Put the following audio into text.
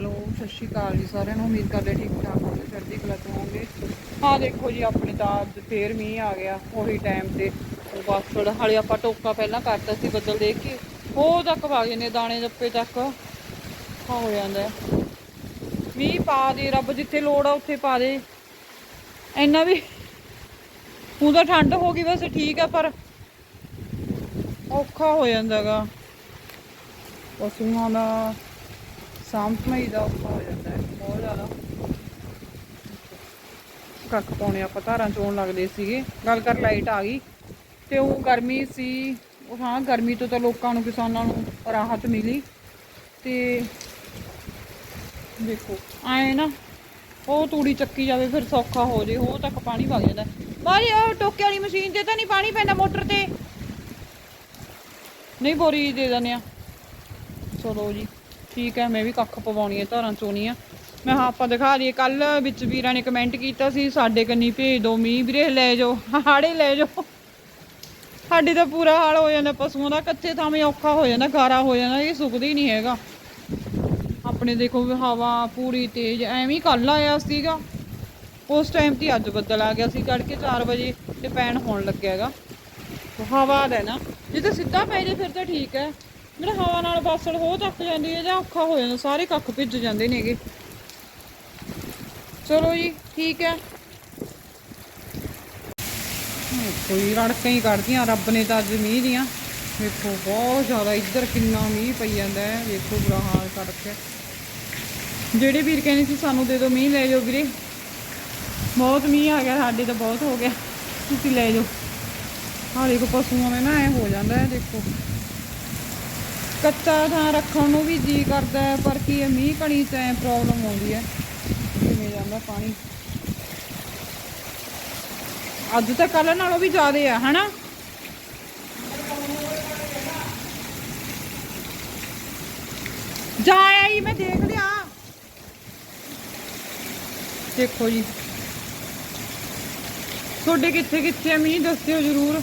Hello, ਸਤਿ ਸ਼੍ਰੀ ਅਕਾਲ ਜੀ ਸਾਰਿਆਂ ਨੂੰ, ਉਮੀਦ ਕਰਦੇ ਠੀਕ ਠਾਕ ਹੋਗੇ ਚੜ੍ਹਦੀ ਕਲਾ ਚ ਹੋਵੋਗੇ। ਹਾਂ ਦੇਖੋ ਜੀ, ਆਪਣੇ ਤਾਂ ਅੱਜ ਫੇਰ ਮੀਂਹ ਆ ਗਿਆ, ਉਹੀ ਟਾਈਮ ਤੇ। ਉਹ ਬਸ ਥੋੜਾ ਹਾਲੇ ਆਪਾਂ ਟੋਕਾ ਪਹਿਲਾਂ ਕਰਤਾ ਸੀ ਬੱਦਲ ਦੇਖ ਕੇ, ਉਹ ਤੱਕ ਵਗ ਜਾਂਦੇ ਦਾਣੇ ਦੱਪੇ ਤੱਕ। ਆ ਹੋ ਜਾਂਦਾ। ਮੀਂਹ ਪਾ ਦੇ, ਰੱਬ ਜਿੱਥੇ ਲੋੜ ਆ ਉੱਥੇ ਪਾ ਦੇ। ਇੰਨਾ ਵੀ ਹੁਣ ਤਾਂ ਠੰਡ ਹੋ ਗਈ ਵੈਸੇ ਠੀਕ ਆ, ਪਰ ਔਖਾ ਹੋ ਜਾਂਦਾਗਾ। ਪਸ਼ੂਆਂ ਦਾ ਸਾਂਭਣਾ ਦਾ ਔਖਾ ਹੋ ਜਾਂਦਾ ਹੈ, ਬਹੁਤ ਜ਼ਿਆਦਾ। ਕੱਖ ਪਾਉਣੇ ਆਪਾਂ ਧਾਰਾਂ ਚੋਣ ਲੱਗਦੇ ਸੀਗੇ। ਗੱਲ ਕਰ, ਲਾਈਟ ਆ ਗਈ ਤੇ ਉਹ ਗਰਮੀ ਸੀ। ਉਹ ਹਾਂ, ਗਰਮੀ ਤੋਂ ਤਾਂ ਲੋਕਾਂ ਨੂੰ, ਕਿਸਾਨਾਂ ਨੂੰ ਰਾਹਤ ਮਿਲੀ। ਤੇ ਦੇਖੋ ਆਏ ਨਾ, ਉਹ ਤੂੜੀ ਚੱਕੀ ਜਾਵੇ, ਫਿਰ ਸੌਖਾ ਹੋ ਜੇ, ਉਹ ਤੱਕ ਪਾਣੀ ਵਗ ਜਾਂਦਾ। ਬਾਈ, ਉਹ ਟੋਕੇ ਵਾਲੀ ਮਸ਼ੀਨ ਤੇ ਤਾਂ ਨਹੀਂ ਪਾਣੀ ਪੈਂਦਾ ਮੋਟਰ ਤੇ। ਨਹੀਂ, ਬੋਰੀ ਦੇ ਦਿੰਦੇ ਆ। ਚਲੋ ਜੀ। ਠੀਕ ਹੈ, ਮੈਂ ਵੀ ਕੱਖ ਪਵਾਉਣੀ ਹੈ, ਧਾਰਾਂ ਚੋਣੀ ਆ ਮੈਂ ਹਾਂ ਆਪਾਂ ਦਿਖਾ ਲਈਏ ਕੱਲ ਵਿੱਚ ਵੀਰਾਂ ਨੇ ਕਮੈਂਟ ਕੀਤਾ ਸੀ, ਸਾਡੇ ਕੰਨੀ ਭੇਜ ਦਿਓ ਮੀਂਹ, ਵੀਰੇ ਲੈ ਜਾਓ, ਹਾੜੇ ਲੈ ਜਾਓ। ਸਾਡੇ ਤਾਂ ਪੂਰਾ ਹਾਲ ਹੋ ਜਾਂਦਾ, ਪਸ਼ੂਆਂ ਦਾ ਕੱਚੇ ਥਾਵੇਂ ਔਖਾ ਹੋ ਜਾਂਦਾ, ਗਾਰਾ ਹੋ ਜਾਂਦਾ, ਇਹ ਸੁੱਕਦਾ ਹੀ ਨਹੀਂ ਹੈਗਾ। ਆਪਣੇ ਦੇਖੋ ਵੀ ਹਵਾ ਪੂਰੀ ਤੇਜ਼, ਐਵੇਂ ਕੱਲ ਆਇਆ ਸੀਗਾ। ਉਸ ਟਾਈਮ ਤੇ ਅੱਜ ਬੱਦਲ ਆ ਗਿਆ ਸੀ ਤੜਕੇ 4 ਵਜੇ ਤੇ ਪੈਣ ਹੋਣ ਲੱਗਿਆ ਹੈਗਾ। ਹਵਾ ਦਾ ਨਾ, ਜੇ ਤਾਂ ਸਿੱਧਾ ਪੈ ਜੇ ਫਿਰ ਤਾਂ ਠੀਕ ਹੈ। ਜਿਹੜਾ ਹਵਾ ਨਾਲ ਫਸਲ ਹੋ ਤੱਕ ਜਾਂਦੀ ਹੈ ਜਾਂ ਔਖਾ ਹੋ ਜਾਂਦਾ, ਸਾਰੇ ਕੱਖ ਭਿੱਜ ਜਾਂਦੇ ਨੇਗੇ ਚਲੋ ਜੀ, ਠੀਕ ਹੈ। ਕੋਈ ਰੜਕਾਂ ਹੀ ਕੱਢਦੀਆਂ ਰੱਬ ਨੇ ਤਾਂ ਅੱਜ ਮੀਂਹ ਦੀਆਂ। ਵੇਖੋ, ਬਹੁਤ ਜ਼ਿਆਦਾ ਇੱਧਰ ਕਿੰਨਾ ਮੀਂਹ ਪਈ ਜਾਂਦਾ ਹੈ, ਵੇਖੋ ਬੁਰਾ ਹਾਲ ਕਰ ਰੱਖਿਆ ਜਿਹੜੇ ਵੀਰ ਕਹਿੰਦੇ ਸੀ, ਸਾਨੂੰ ਦੇ ਦਿਓ ਮੀਂਹ, ਲੈ ਜਾਓ ਵੀਰੇ। ਬਹੁਤ ਮੀਂਹ ਆ ਗਿਆ, ਸਾਡੇ ਤਾਂ ਬਹੁਤ ਹੋ ਗਿਆ। ਤੁਸੀਂ ਲੈ ਜਾਓ। ਆਹ ਦੇਖੋ, ਪਸ਼ੂਆਂ ਨੇ ਨਾ ਐ ਹੋ ਜਾਂਦਾ ਹੈ, ਦੇਖੋ। ਕੱਚਾ ਥਾਂ ਰੱਖਣ ਨੂੰ ਵੀ ਜੀ ਕਰਦਾ ਹੈ, ਪਰ ਕੀ ਹੈ ਮੀਂਹ ਕਣੀ ਚ ਐ ਪ੍ਰੋਬਲਮ ਆਉਂਦੀ ਹੈ? ਕਿਵੇਂ ਜਾਂਦਾ ਪਾਣੀ? ਅੱਜ ਤਾਂ ਕੱਲ ਨਾਲੋਂ ਵੀ ਜ਼ਿਆਦੇ ਆ, ਹਨਾ? ਜਾ ਆਈ, ਮੈਂ ਦੇਖ ਲਿਆ। ਦੇਖੋ ਜੀ। ਤੁਹਾਡੇ ਕਿੱਥੇ ਕਿੱਥੇ ਆ ਮੀਂਹ, ਦੱਸਿਓ ਜਰੂਰ।